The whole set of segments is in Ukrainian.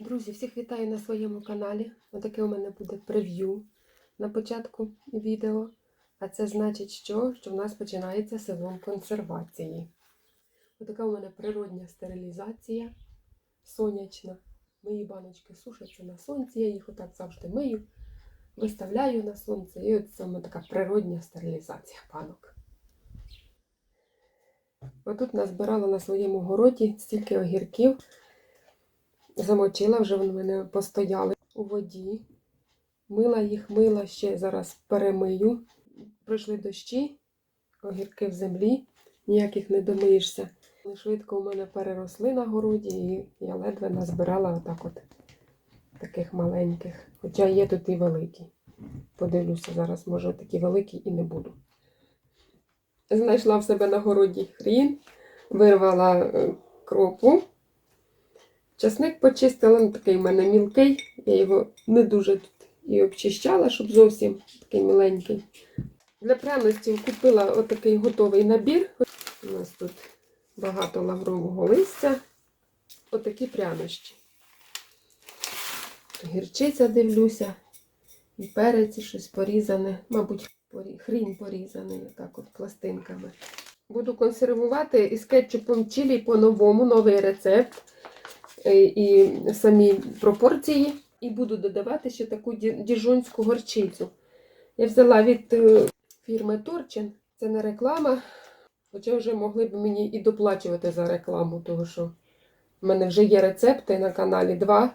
Друзі, всіх вітаю на своєму каналі. Отаке у мене буде прев'ю на початку відео. А це значить, що? що в нас починається сезон консервації. Отака у мене природня стерилізація, сонячна. Мої баночки сушаться на сонці, я їх отак завжди мию, виставляю на сонце. І от саме така природня стерилізація банок. Отут назбирала на своєму городі стільки огірків. Замочила, вже вони в мене постояли у воді. Мила їх, мила ще зараз перемию. Пройшли дощі, огірки в землі, ніяких не домиєшся. Швидко у мене переросли на городі, і я ледве назбирала отак от таких маленьких. Хоча є тут і великі. Подивлюся зараз, може такі великі і не буду. Знайшла в себе на городі хрін, вирвала е, кропу. Часник почистила, ну такий в мене мілкий, я його не дуже тут і обчищала, щоб зовсім такий міленький. Для пряностів купила отакий готовий набір. У нас тут багато лаврового листя. Отакі прянощі. Гірчиця дивлюся, і перець, і щось порізане, мабуть, хрін порізаний, так от пластинками. Буду консервувати із кетчупом чилі по-новому, новий рецепт і самі пропорції. І буду додавати ще таку ді- діжонську горчицю. Я взяла від е, фірми Торчин. Це не реклама. Хоча вже могли б мені і доплачувати за рекламу, тому що в мене вже є рецепти на каналі два.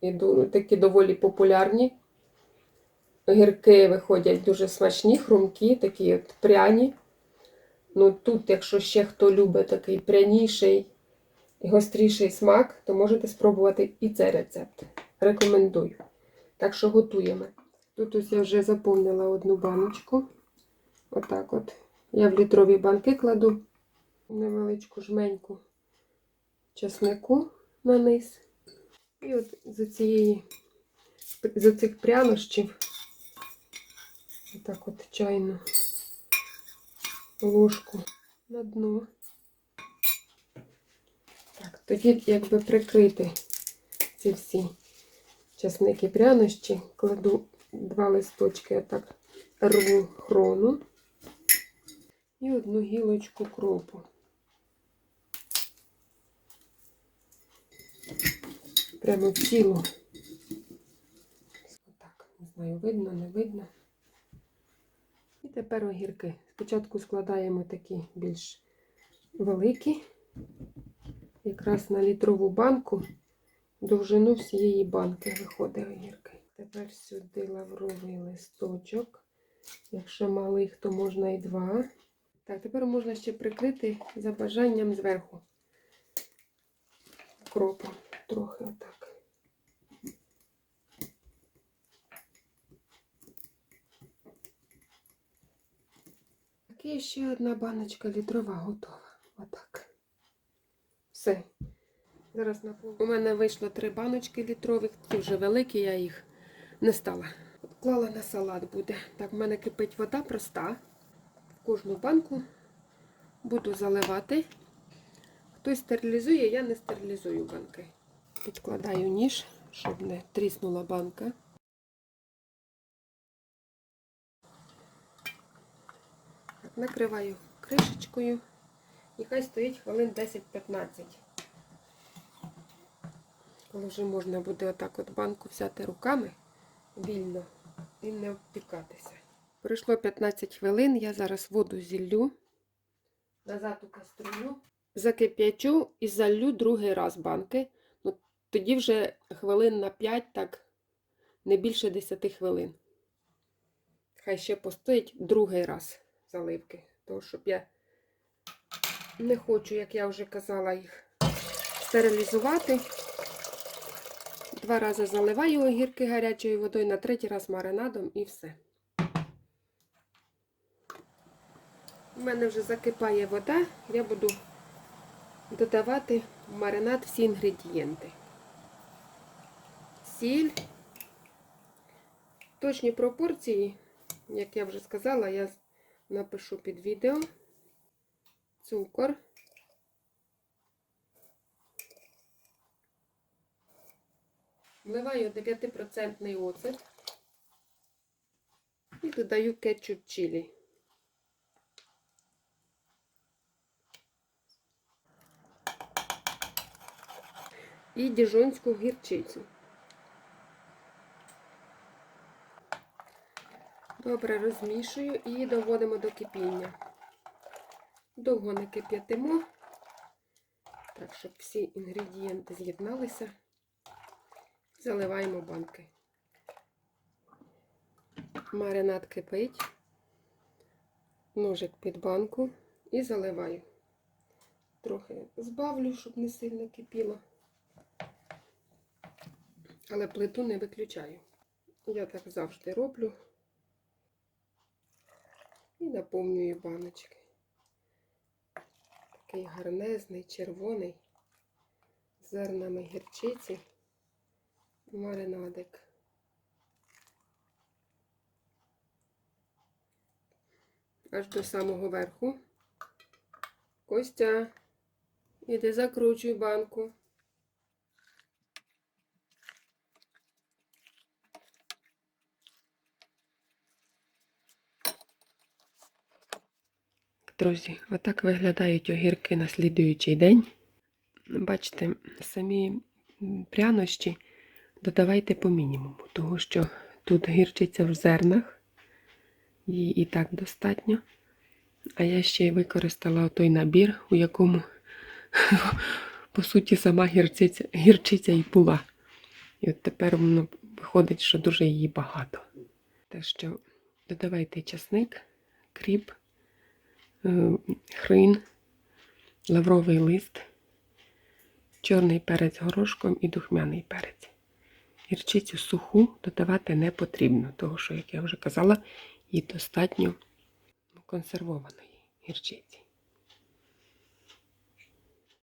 І такі доволі популярні. Гірки виходять дуже смачні, хрумкі, такі от пряні. Ну тут, якщо ще хто любить такий пряніший і гостріший смак, то можете спробувати і цей рецепт. Рекомендую. Так що готуємо. Тут ось я вже заповнила одну баночку. Отак от. Я в літрові банки кладу невеличку жменьку чеснику на низ. І от з цієї, з цих прянощів, отак от чайну ложку на дно. Так, тоді якби прикрити ці всі чесники прянощі, кладу два листочки, отак рву хрону і одну гілочку кропу. Прямо цілу. Отак, не знаю, видно, не видно. І тепер огірки. Спочатку складаємо такі більш великі, якраз на літрову банку, довжину всієї банки виходить огірки. Тепер сюди лавровий листочок. Якщо малих, то можна і два. Так, тепер можна ще прикрити за бажанням зверху кропом. Трохи отак. Так, і ще одна баночка літрова готова. Отак. Все. Зараз наповню. У мене вийшло три баночки літрових, ті вже великі, я їх не стала. Клала на салат буде. Так, в мене кипить вода проста. В кожну банку буду заливати. Хтось стерилізує, я не стерилізую банки. Підкладаю ніж, щоб не тріснула банка. Так, накриваю кришечкою. І хай стоїть хвилин 10-15. Коли вже можна буде отак от банку взяти руками вільно і не обпікатися. Пройшло 15 хвилин, я зараз воду зіллю назад у каструлю, закип'ячу і заллю другий раз банки. Ну, тоді вже хвилин на 5, так не більше 10 хвилин. Хай ще постоїть другий раз заливки. Тому щоб я не хочу, як я вже казала, їх стерилізувати. Два рази заливаю огірки гарячою водою, на третій раз маринадом і все. У мене вже закипає вода, я буду додавати в маринад всі інгредієнти. Сіль. Точні пропорції, як я вже сказала, я напишу під відео. Цукор. Вливаю 9% оцет і додаю кетчуп чилі. І діжонську гірчицю. Добре розмішую і доводимо до кипіння. Довго не кип'ятимо, так, щоб всі інгредієнти з'єдналися. Заливаємо банки. Маринад кипить, ножик під банку і заливаю. Трохи збавлю, щоб не сильно кипіло. Але плиту не виключаю. Я так завжди роблю і наповнюю баночки. Такий гарнезний, червоний, зернами гірчиці, маринадик. Аж до самого верху. Костя, іди закручуй банку. Друзі, отак виглядають огірки на слідуючий день. Бачите, самі прянощі додавайте по мінімуму, тому що тут гірчиця в зернах, її і так достатньо. А я ще й використала той набір, у якому, по суті, сама гірчиця, гірчиця і була. І от тепер воно виходить, що дуже її багато. Так що додавайте часник, кріп хрин, лавровий лист, чорний перець горошком і духмяний перець. Гірчицю суху додавати не потрібно, тому що, як я вже казала, їй достатньо консервованої гірчиці.